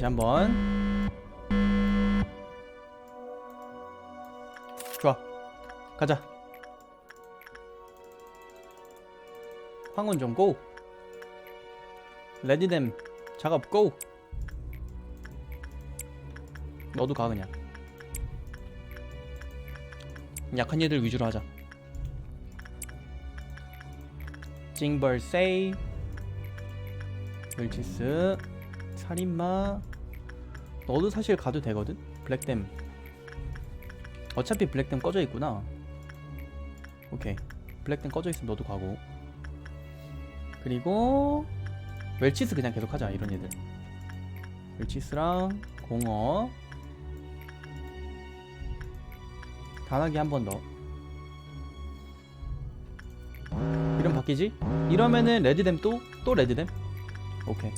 다시 한번. 좋아. 가자. 황혼 좀 고. 레디뎀 작업 고. 너도 가 그냥. 약한 얘들 위주로 하자. 징벌 세이. 웰치스. 살인마 너도 사실 가도 되거든? 블랙댐. 어차피 블랙댐 꺼져 있구나. 오케이. 블랙댐 꺼져 있으면 너도 가고. 그리고 웰치스 그냥 계속 하자 이런 얘들. 웰치스랑 공어 단하기 한번 더. 이름 바뀌지? 이러면은 레드댐 또? 또 레드댐? 오케이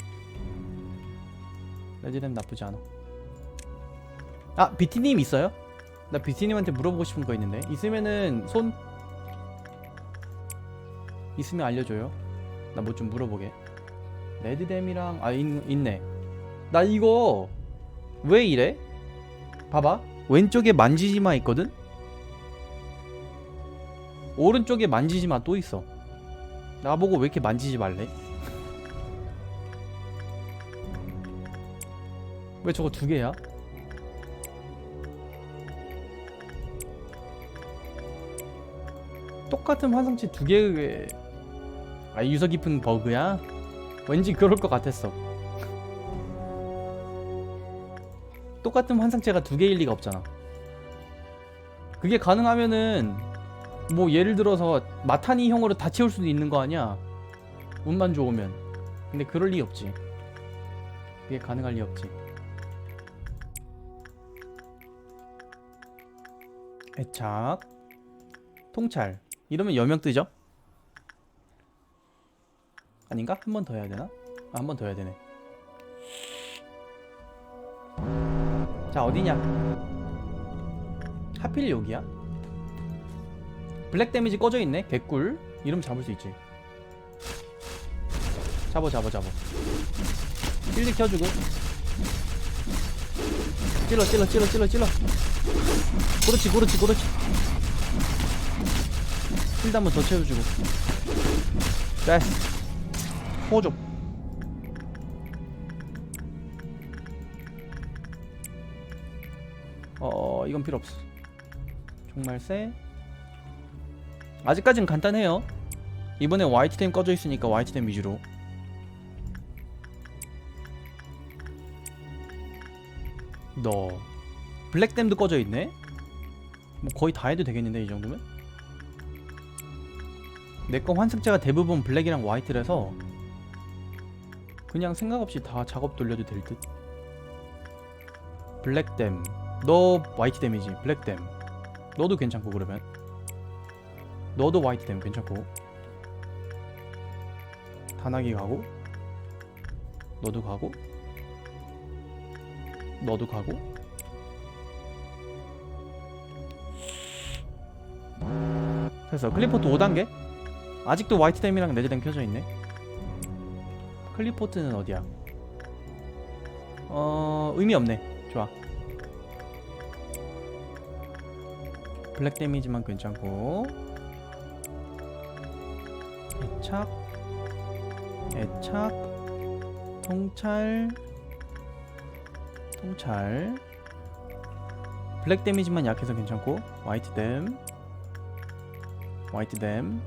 레드댐 나쁘지 않아 아 비티님 있어요? 나 비티님한테 물어보고 싶은 거 있는데 있으면은 손 있으면 알려줘요 나 뭐 좀 물어보게 레드댐이랑 아 있, 있네 나 이거 왜 이래? 봐봐 왼쪽에 만지지마 있거든? 오른쪽에 만지지마 또 있어 나보고 왜 이렇게 만지지 말래? 왜 저거 두 개야? 똑같은 환상체 두 개의 아 유서 깊은 버그야? 왠지 그럴 것 같았어. 똑같은 환상체가 두 개일 리가 없잖아. 그게 가능하면은 뭐 예를 들어서 마타니 형으로 다 채울 수도 있는 거 아니야? 운만 좋으면. 근데 그럴 리 없지. 그게 가능할 리 없지. 애착, 통찰. 이러면 여명 뜨죠? 아닌가? 한 번 더 해야 되나? 아, 한 번 더 해야 되네. 자, 어디냐? 하필 여기야? 블랙 데미지 꺼져 있네. 개꿀. 이러면 잡을 수 있지. 잡어, 잡어, 잡어. 필드 켜주고. 찔러, 찔러, 찔러, 찔러, 찔러. 그렇지, 그렇지, 그렇지. 필드 한번 더 채워주고. 됐어. 호접. 어, 이건 필요 없어. 정말 세. 아직까진 간단해요. 이번에 화이트템 꺼져 있으니까 화이트템 위주로. 너 블랙댐도 꺼져 있네. 뭐 거의 다 해도 되겠는데 이 정도면? 내 거 환승체가 대부분 블랙이랑 화이트라서 그냥 생각 없이 다 작업 돌려도 될 듯. 블랙댐. 너 화이트 댐이지. 블랙댐. 너도 괜찮고 그러면. 너도 화이트 댐 괜찮고. 단하기 가고. 너도 가고. 너도 가고. 됐어. 클리포트 5단계? 아직도 화이트 댐이랑 레드 댐 켜져 있네. 클리포트는 어디야? 어 의미 없네. 좋아. 블랙 데미지만 괜찮고 애착 애착 통찰 통찰 블랙 데미지만 약해서 괜찮고 화이트 댐 화이트 댐.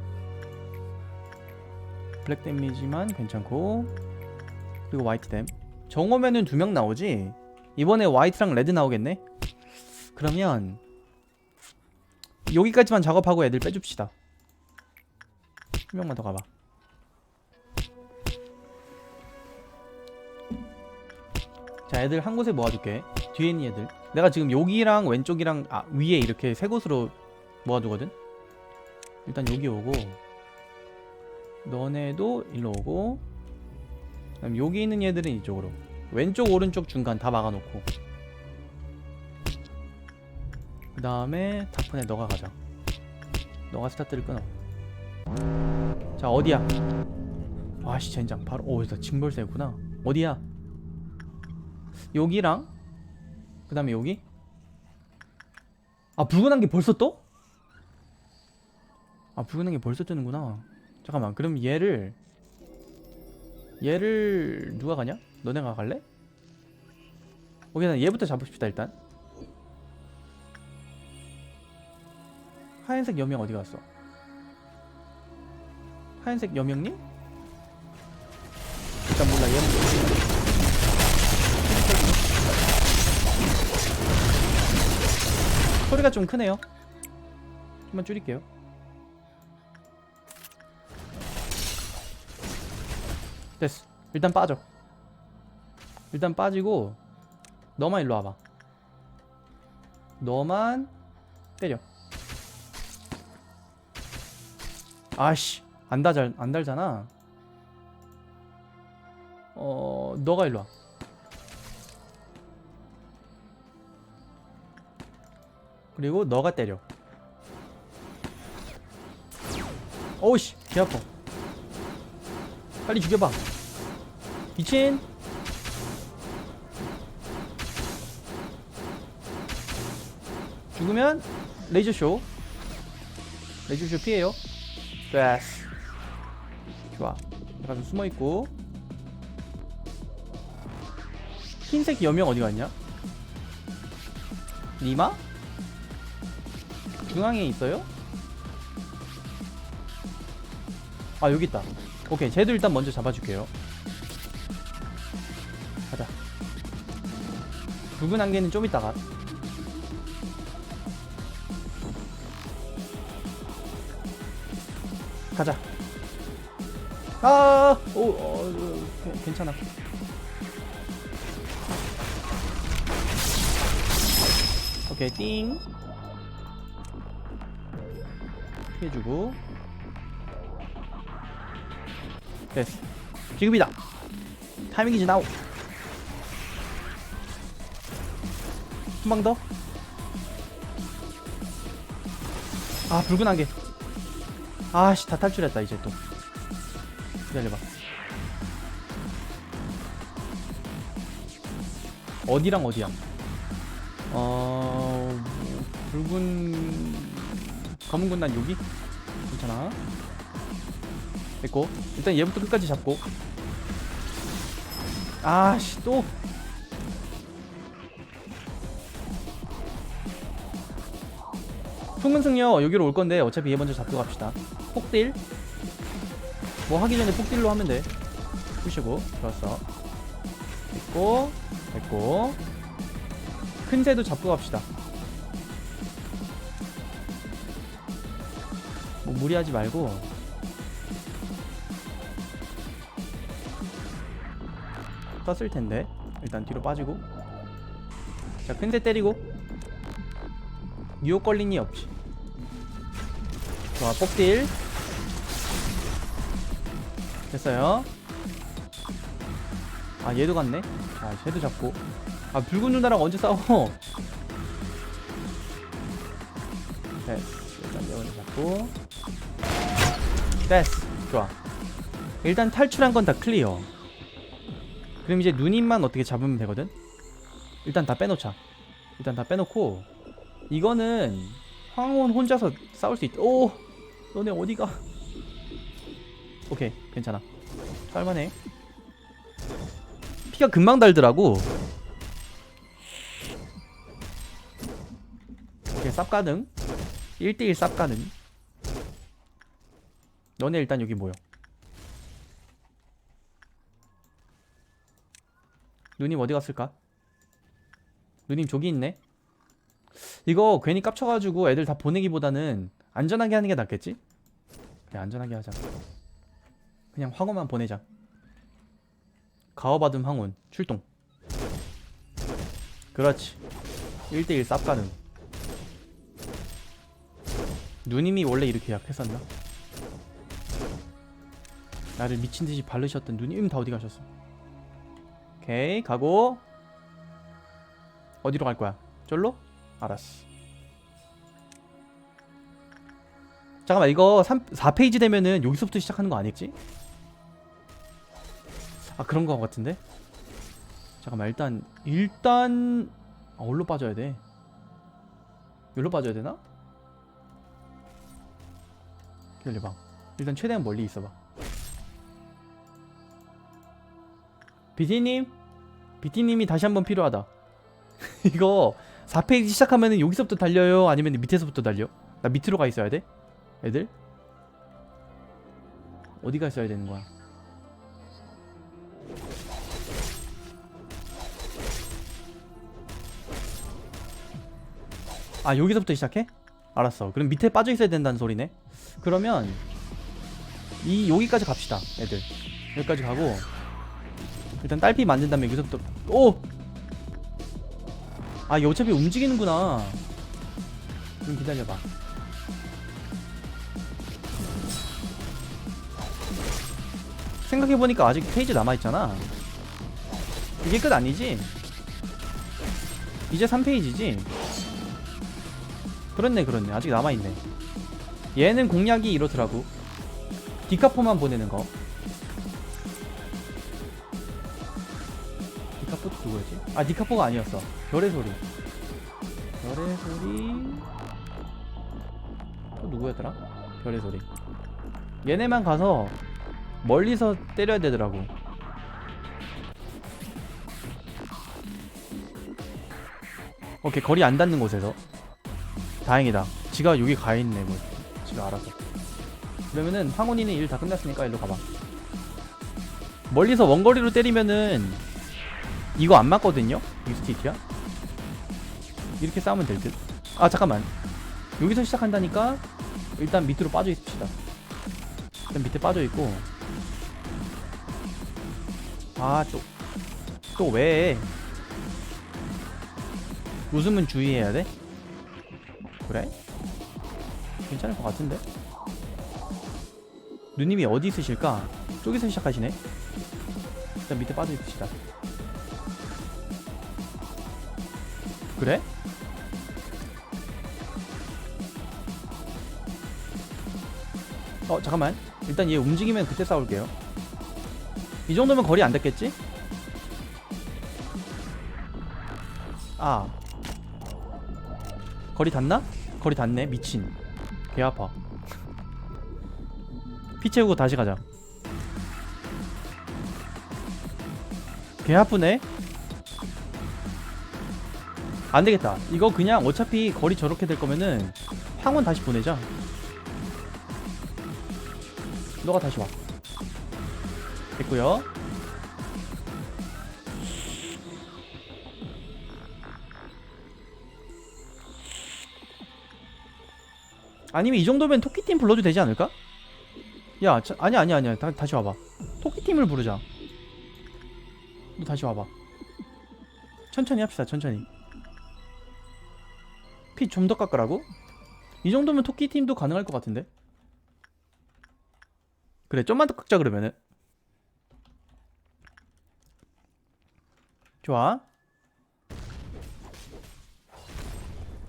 블랙 데미지만 괜찮고. 그리고 화이트 댐. 정오면은 두 명 나오지? 이번에 화이트랑 레드 나오겠네? 그러면 여기까지만 작업하고 애들 빼줍시다. 한 명만 더 가봐. 자 애들 한 곳에 모아둘게. 뒤에 있는 애들. 내가 지금 여기랑 왼쪽이랑 아, 위에 이렇게 세 곳으로 모아두거든 일단 여기 오고 너네도 일로 오고 그다음 여기 있는 얘들은 이쪽으로. 왼쪽 오른쪽 중간 다 막아놓고. 그 다음에 다픈에 너가 가자. 너가 스타트를 끊어. 자 어디야? 와씨 젠장. 바로 오나 징벌새구나. 어디야? 여기랑? 그 다음에 여기? 아 붉은 한게 벌써 떠? 아 붉은 한게 벌써 뜨는구나 잠깐만 그럼 얘를 얘를 누가 가냐? 너네가 갈래? 오케이 난 얘부터 잡읍시다 일단 하얀색 여명 어디 갔어? 하얀색 여명님? 일단 몰라 얘는 소리가 좀 크네요 좀만 줄일게요 됐어. 일단 빠져. 일단 빠지고 너만 일로 와봐. 너만 때려. 아씨 안 달잘 안 달잖아. 어 너가 일로 와. 그리고 너가 때려. 어우씨 개 아파 빨리 죽여봐. 미친. 죽으면 레이저쇼. 레이저쇼 피해요. 됐어. 좋아. 약간 좀 숨어있고. 흰색 여명 어디 갔냐? 리마? 중앙에 있어요? 아 여기 있다 오케이 쟤도 일단 먼저 잡아줄게요 가자 붉은 안개는 좀 이따가 가자 아, 오, 어, 어, 괜- 괜찮아. 오케이, 띵. 피해주고. 됐어. 지금이다. 타이밍이지 나오. 한 방 더. 아, 붉은 안개. 아씨, 다 탈출했다, 이제 또. 기다려봐. 어디랑 어디야? 어 붉은 검은 군단 여기 괜찮아. 됐고 일단 얘부터 끝까지 잡고. 아씨 또. 풍문승려 여기로 올 건데 어차피 얘 먼저 잡고 갑시다. 폭딜. 뭐 하기 전에 폭딜로 하면 돼. 푸시고 좋았어. 됐고 됐고 큰 새도 잡고 갑시다. 뭐 무리하지 말고 떴을 텐데 일단 뒤로 빠지고 자큰새 때리고 걸린 이 없지. 좋아 폭딜 됐어요. 아 얘도 갔네. 아 얘도 잡고. 아 붉은 누나랑 언제 싸워? 됐어. 일단 얘 잡고. 됐어. 좋아. 일단 탈출한 건 다 클리어. 그럼 이제 누님만 어떻게 잡으면 되거든? 일단 다 빼놓자. 일단 다 빼놓고 이거는 황혼 혼자서 싸울 수 있다. 오, 너네 어디가? 오케이, 괜찮아. 살만해. 피가 금방 달더라고. 오케이, 쌉 가능. 1대1 쌉 가능. 너네 일단 여기 모여. 누님 어디 갔을까? 누님 저기 있네. 이거 괜히 깝쳐가지고 애들 다 보내기보다는 안전하게 하는 게 낫겠지? 그래 안전하게 하자. 그냥 황혼만 보내자. 가어받은 황혼 출동. 그렇지. 1대1 쌉 가능. 누님이 원래 이렇게 약했었나? 나를 미친듯이 바르셨던 누님 다 어디 가셨어? 오케이 가고 어디로 갈 거야? 절로? 알았어. 잠깐만 이거 3, 4페이지 되면은 여기서부터 시작하는 거 아니겠지? 아 그런 거 같은데? 잠깐만 일단 일단 아, 어디로 빠져야 돼? 여기로 빠져야 되나? 기다려봐 일단 최대한 멀리 있어봐 비티님? 비티님이 다시 한번 필요하다 이거 4페이지 시작하면은 여기서부터 달려요? 아니면 밑에서부터 달려? 나 밑으로 가 있어야 돼? 애들? 어디 가 있어야 되는 거야? 아 여기서부터 시작해? 알았어 그럼 밑에 빠져 있어야 된다는 소리네 그러면 이 여기까지 갑시다 애들 여기까지 가고 일단 딸피 만든 다음에 여기서부터 오! 아 어차피 움직이는구나. 좀 기다려봐. 생각해보니까 아직 페이지 남아있잖아. 이게 끝 아니지? 이제 3페이지지? 그렇네 그렇네. 아직 남아있네. 얘는 공략이 이렇더라고. 디카포만 보내는 거 아 디카포가 아니었어. 별의 소리. 별의 소리. 또 누구였더라? 별의 소리. 얘네만 가서 멀리서 때려야 되더라고. 오케이 거리 안 닿는 곳에서. 다행이다. 지가 여기 가있네 뭐. 지가 알아서. 그러면은 황혼이는 일 다 끝났으니까 일로 가봐. 멀리서 원거리로 때리면은 이거 안 맞거든요? 유스티티야? 이렇게 싸우면 될 듯. 아 잠깐만. 여기서 시작한다니까 일단 밑으로 빠져 있읍시다. 일단 밑에 빠져 있고. 아또또 왜? 웃음은 주의해야 돼? 그래? 괜찮을 것 같은데? 누님이 어디 있으실까? 저기서 시작하시네? 일단 밑에 빠져 있읍시다. 그래? 어 잠깐만. 일단 얘 움직이면 그때 싸울게요. 이 정도면 거리 안 닿겠지? 아. 거리 닿나? 거리 닿네. 미친. 개 아파. 피 채우고 다시 가자. 개 아프네 안 되겠다. 이거 그냥 어차피 거리 저렇게 될 거면은 황혼 다시 보내자. 너가 다시 와. 됐고요. 아니면 이 정도면 토끼팀 불러도 되지 않을까? 야, 자, 아니야, 아니야, 아니야. 다, 다시 와봐. 토끼팀을 부르자. 너 다시 와봐. 천천히 합시다, 천천히. 피 좀 더 깎으라고? 이 정도면 토끼 팀도 가능할 것 같은데? 그래 좀만 더 깎자 그러면은. 좋아.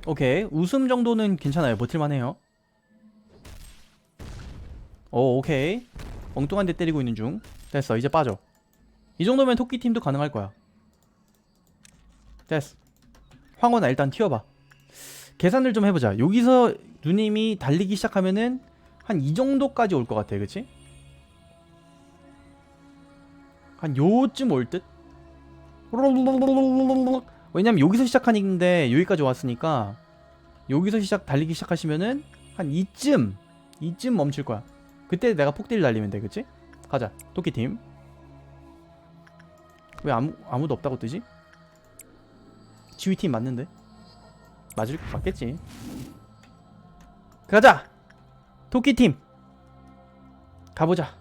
오케이. 웃음 정도는 괜찮아요. 버틸만 해요. 오 오케이. 엉뚱한 데 때리고 있는 중. 됐어. 이제 빠져. 이 정도면 토끼 팀도 가능할 거야. 됐어. 황혼아 일단 튀어봐 계산을 좀 해보자. 여기서 누님이 달리기 시작하면은 한 이 정도까지 올 것 같아, 그치? 한 요쯤 올 듯? 왜냐면 여기서 시작하는데 여기까지 왔으니까 여기서 시작 달리기 시작하시면은 한 이쯤 이쯤 멈출 거야. 그때 내가 폭딜 날리면 돼, 그치? 가자, 토끼팀. 왜 아무 아무도 없다고 뜨지? 지휘팀 맞는데? 맞을 것 같겠지. 가자! 토끼팀! 가보자.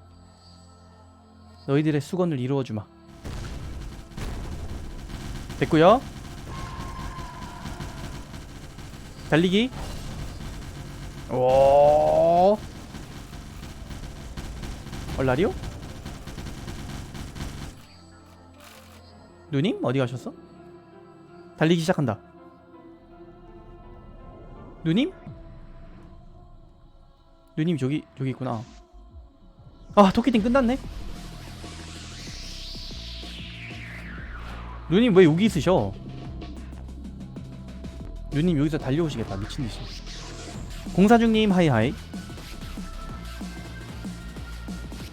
너희들의 수건을 이루어 주마. 됐구요. 달리기. 오. 얼라리오? 누님 어디 가셨어? 달리기 시작한다. 누님? 누님 저기 저기 있구나. 아 토끼팅 끝났네. 누님 왜 여기 있으셔? 누님 여기서 달려오시겠다 미친듯이 공사중님 하이하이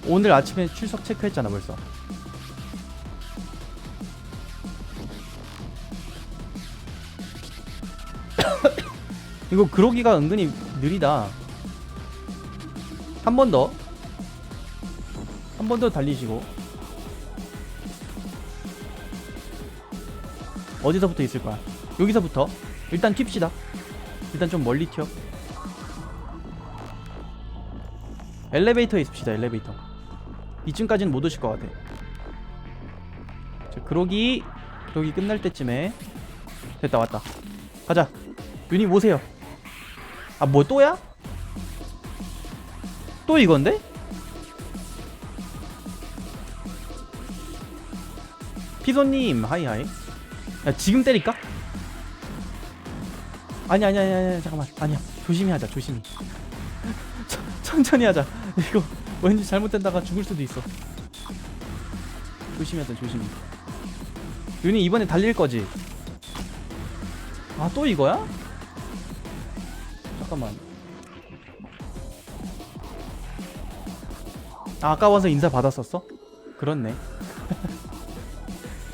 오늘 아침에 출석 체크했잖아 벌써 이거 그러기가 은근히 느리다. 한 번 더. 한 번 더 달리시고. 어디서부터 있을 거야? 여기서부터? 일단 튑시다. 일단 좀 멀리 튀어. 엘리베이터에 있읍시다 엘리베이터. 이쯤까지는 못 오실 것 같아. 자 그러기 그러기 끝날 때쯤에 됐다 왔다. 가자. 윤희 오세요 아 뭐 또야? 또 이건데? 피소님 하이하이 야 지금 때릴까? 아니 아니 아니 아니 잠깐만 아니야 조심히 하자 조심히 천- 천천히 하자 이거 왠지 잘못된다가 죽을 수도 있어 조심히 하자 조심히 윤이 이번에 달릴 거지? 아 또 이거야? 잠깐만 아, 아까 와서 인사 받았었어? 그렇네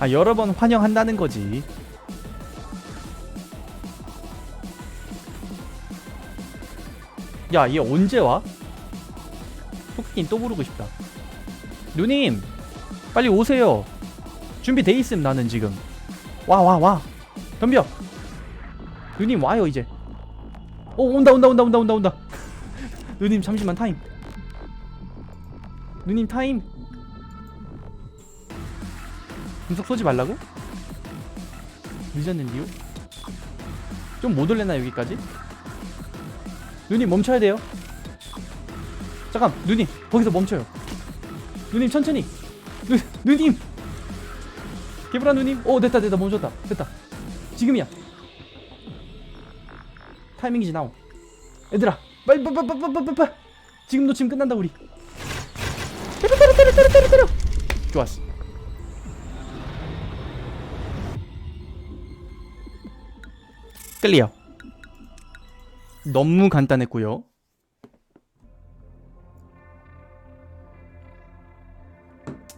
아 여러 번 환영한다는 거지 야, 얘 언제 와? 토끼님 또 부르고 싶다. 누님, 빨리 오세요. 준비돼 있음 나는 지금. 와, 와, 와. 덤벼. 누님 와요 이제. 오, 온다, 온다, 온다, 온다, 온다, 온다. 누님 잠시만 타임. 누님 타임. 금속 쏘지 말라고? 늦었는데요? 좀못 올래나 여기까지? 누님 멈춰야 돼요. 잠깐, 누님 거기서 멈춰요. 누님 천천히. 누 누님. 개브라 누님. 오 됐다 됐다 멈췄다 됐다. 지금이야. 타이밍이 지나오. 얘들아, 빨리 빨리 빨리 빨리 빨리 빨리. 지금 놓치면 끝난다 우리. 때려 때려 때려 때려 때려 때려. 좋았어. 클리어. 너무 간단했고요.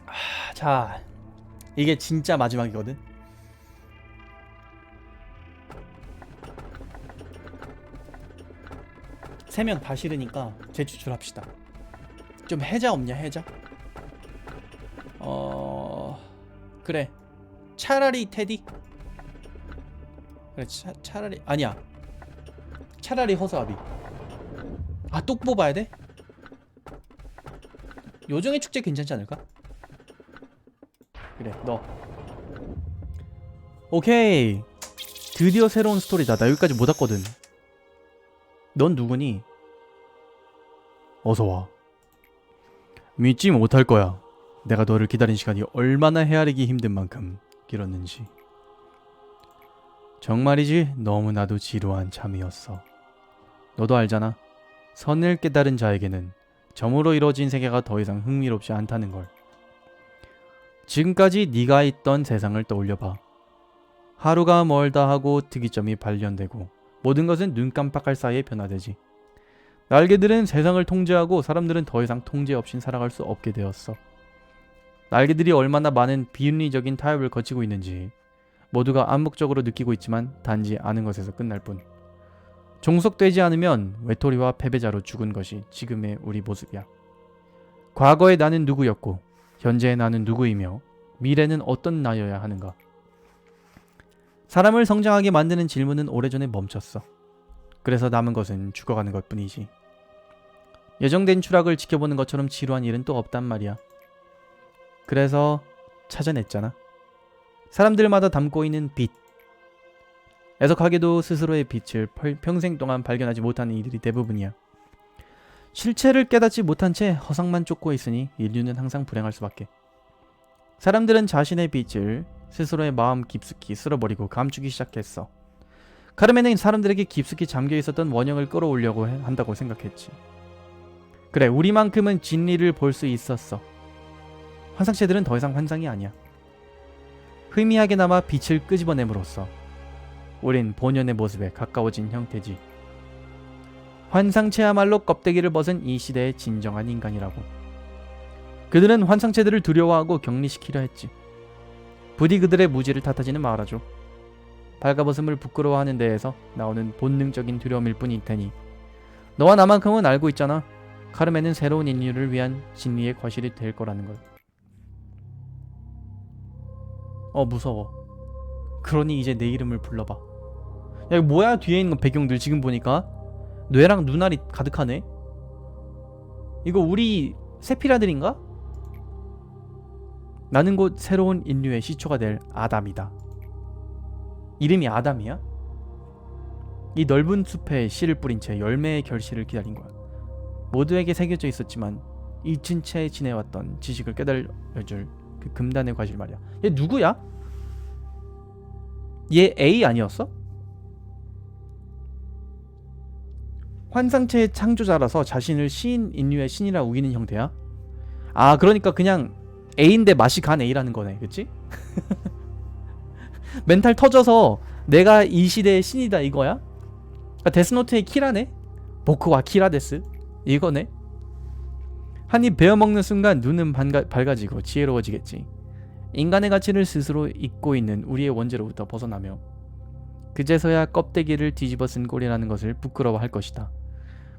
아, 자, 이게 진짜 마지막이거든. 세 명 다 싫으니까 재추출합시다. 좀 해자 없냐 해자? 어 그래 차라리 테디 그래 차, 차라리 아니야 차라리 허수아비 아또 뽑아야 돼? 요정의 축제 괜찮지 않을까? 그래 너 오케이 드디어 새로운 스토리다 나 여기까지 못 왔거든 넌 누구니? 어서 와 믿지 못할 거야 내가 너를 기다린 시간이 얼마나 헤아리기 힘든 만큼 길었는지 정말이지 너무나도 지루한 잠이었어 너도 알잖아. 선을 깨달은 자에게는 점으로 이루어진 세계가 더 이상 흥미롭지 않다는 걸. 지금까지 네가 있던 세상을 떠올려 봐. 하루가 멀다 하고 특이점이 발견되고 모든 것은 눈 깜빡할 사이에 변화되지. 날개들은 세상을 통제하고 사람들은 더 이상 통제 없인 살아갈 수 없게 되었어. 날개들이 얼마나 많은 비윤리적인 타협을 거치고 있는지 모두가 암묵적으로 느끼고 있지만 단지 아는 것에서 끝날 뿐. 종속되지 않으면 외톨이와 패배자로 죽은 것이 지금의 우리 모습이야. 과거의 나는 누구였고 현재의 나는 누구이며 미래는 어떤 나여야 하는가? 사람을 성장하게 만드는 질문은 오래전에 멈췄어. 그래서 남은 것은 죽어가는 것 뿐이지. 예정된 추락을 지켜보는 것처럼 지루한 일은 또 없단 말이야. 그래서 찾아냈잖아. 사람들마다 담고 있는 빛. 애석하게도 스스로의 빛을 펄- 평생 동안 발견하지 못하는 이들이 대부분이야. 실체를 깨닫지 못한 채 허상만 쫓고 있으니 인류는 항상 불행할 수밖에. 사람들은 자신의 빛을 스스로의 마음 깊숙이 쓸어버리고 감추기 시작했어. 카르멘은 사람들에게 깊숙이 잠겨 있었던 원형을 끌어올려고 해- 한다고 생각했지. 그래, 우리만큼은 진리를 볼 수 있었어. 환상체들은 더 이상 환상이 아니야. 희미하게나마 빛을 끄집어냄으로써 우린 본연의 모습에 가까워진 형태지. 환상체야말로 껍데기를 벗은 이 시대의 진정한 인간이라고. 그들은 환상체들을 두려워하고 격리시키려 했지. 부디 그들의 무지를 탓하지는 말아줘. 발가벗음을 부끄러워하는 데에서 나오는 본능적인 두려움일 뿐일 테니 너와 나만큼은 알고 있잖아. 카르멘은 새로운 인류를 위한 진리의 과실이 될 거라는 걸. 어 무서워. 그러니 이제 내 이름을 불러봐. 야 이거 뭐야 뒤에 있는 배경들 지금 보니까 뇌랑 눈알이 가득하네. 이거 우리 세피라들인가? 나는 곧 새로운 인류의 시초가 될 아담이다. 이름이 아담이야? 이 넓은 숲에 씨를 뿌린 채 열매의 결실을 기다린 거야. 모두에게 새겨져 있었지만 잊힌 채 지내왔던 지식을 깨달아줄 그 금단의 과실 말이야. 얘 누구야? 얘 A 아니었어? 환상체의 창조자라서 자신을 시인 인류의 신이라 우기는 형태야? 아 그러니까 그냥 A인데 맛이 간 A라는 거네 그치? 멘탈 터져서 내가 이 시대의 신이다 이거야? 아, 데스노트의 키라네? 보크와 키라데스? 이거네? 한 입 베어먹는 순간 눈은 반가, 밝아지고 지혜로워지겠지 인간의 가치를 스스로 잊고 있는 우리의 원죄로부터 벗어나며 그제서야 껍데기를 뒤집어 쓴 꼴이라는 것을 부끄러워할 것이다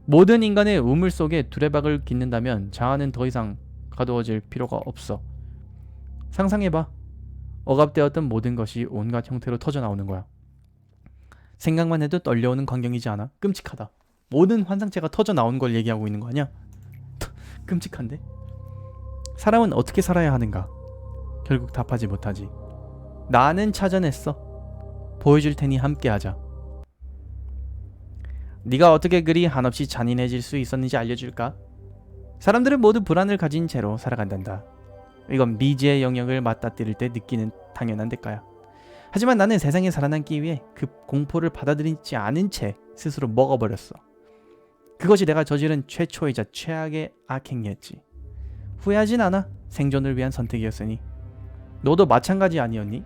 모든 인간의 우물 속에 두레박을 깃는다면 자아는 더 이상 가두어질 필요가 없어 상상해봐 억압되었던 모든 것이 온갖 형태로 터져 나오는 거야. 생각만 해도 떨려오는 광경이지 않아? 끔찍하다. 모든 환상체가 터져 나온 걸 얘기하고 있는 거 아니야? 끔찍한데? 사람은 어떻게 살아야 하는가? 결국 답하지 못하지. 나는 찾아냈어. 보여줄 테니 함께하자. 네가 어떻게 그리 한없이 잔인해질 수 있었는지 알려줄까? 사람들은 모두 불안을 가진 채로 살아간단다. 이건 미지의 영역을 맞닥뜨릴 때 느끼는 당연한 대가야. 하지만 나는 세상에 살아남기 위해 그 공포를 받아들이지 않은 채 스스로 먹어버렸어. 그것이 내가 저지른 최초이자 최악의 악행이었지. 후회하진 않아. 생존을 위한 선택이었으니. 너도 마찬가지 아니었니?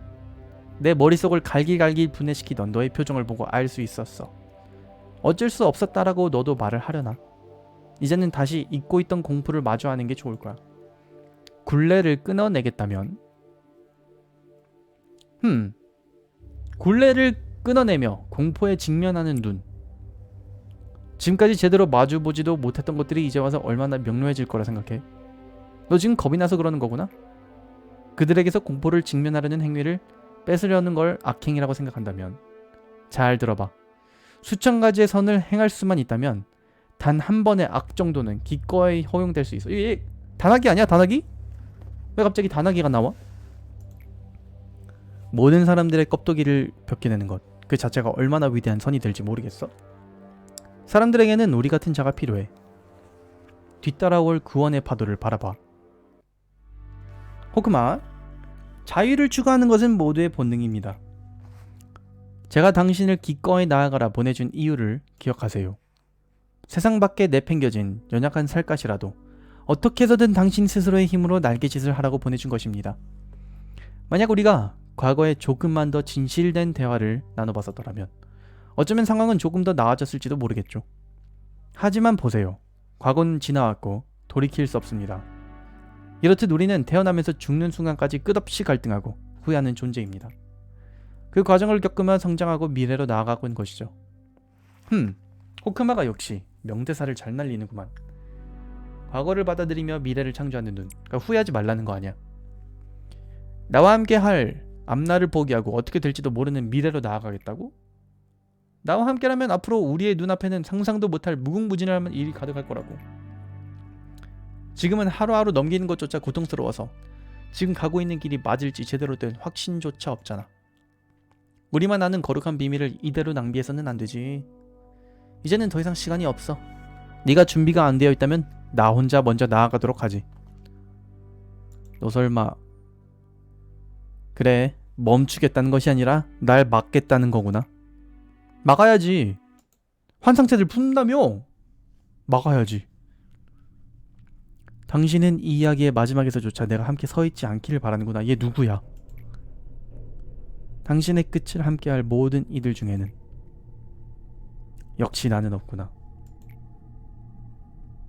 내 머릿속을 갈길갈길 분해시키던 너의 표정을 보고 알 수 있었어. 어쩔 수 없었다라고 너도 말을 하려나? 이제는 다시 잊고 있던 공포를 마주하는 게 좋을 거야. 굴레를 끊어내겠다면? 흠. 굴레를 끊어내며 공포에 직면하는 눈. 지금까지 제대로 마주보지도 못했던 것들이 이제 와서 얼마나 명료해질 거라 생각해. 너 지금 겁이 나서 그러는 거구나? 그들에게서 공포를 직면하려는 행위를 뺏으려는 걸 악행이라고 생각한다면? 잘 들어봐. 수천 가지의 선을 행할 수만 있다면 단 한 번의 악 정도는 기꺼이 허용될 수 있어 이게 단악이 아니야 단악이? 왜 갑자기 단아기가 나와? 모든 사람들의 껍데기를 벗겨내는 것 그 자체가 얼마나 위대한 선이 될지 모르겠어. 사람들에게는 우리 같은 자가 필요해. 뒤따라올 구원의 파도를 바라봐. 호크마, 자유를 추구하는 것은 모두의 본능입니다. 제가 당신을 기꺼이 나아가라 보내준 이유를 기억하세요. 세상 밖에 내팽겨진 연약한 살갗이라도 어떻게 해서든 당신 스스로의 힘으로 날개짓을 하라고 보내준 것입니다. 만약 우리가 과거에 조금만 더 진실된 대화를 나눠봤었더라면 어쩌면 상황은 조금 더 나아졌을지도 모르겠죠. 하지만 보세요. 과거는 지나왔고 돌이킬 수 없습니다. 이렇듯 우리는 태어나면서 죽는 순간까지 끝없이 갈등하고 후회하는 존재입니다. 그 과정을 겪으며 성장하고 미래로 나아가고 있는 것이죠. 흠, 호크마가 역시 명대사를 잘 날리는구만. 과거를 받아들이며 미래를 창조하는 눈. 그러니까 후회하지 말라는 거 아니야. 나와 함께 할 앞날을 포기하고 어떻게 될지도 모르는 미래로 나아가겠다고? 나와 함께라면 앞으로 우리의 눈앞에는 상상도 못할 무궁무진한 일이 가득할 거라고. 지금은 하루하루 넘기는 것조차 고통스러워서 지금 가고 있는 길이 맞을지 제대로 된 확신조차 없잖아. 우리만 아는 거룩한 비밀을 이대로 낭비해서는 안 되지. 이제는 더 이상 시간이 없어. 네가 준비가 안 되어 있다면 나 혼자 먼저 나아가도록 하지. 너 설마 그래 멈추겠다는 것이 아니라 날 막겠다는 거구나. 막아야지. 환상체들 푼다며? 막아야지. 당신은 이 이야기의 마지막에서조차 내가 함께 서 있지 않기를 바라는구나. 얘 누구야? 당신의 끝을 함께할 모든 이들 중에는 역시 나는 없구나.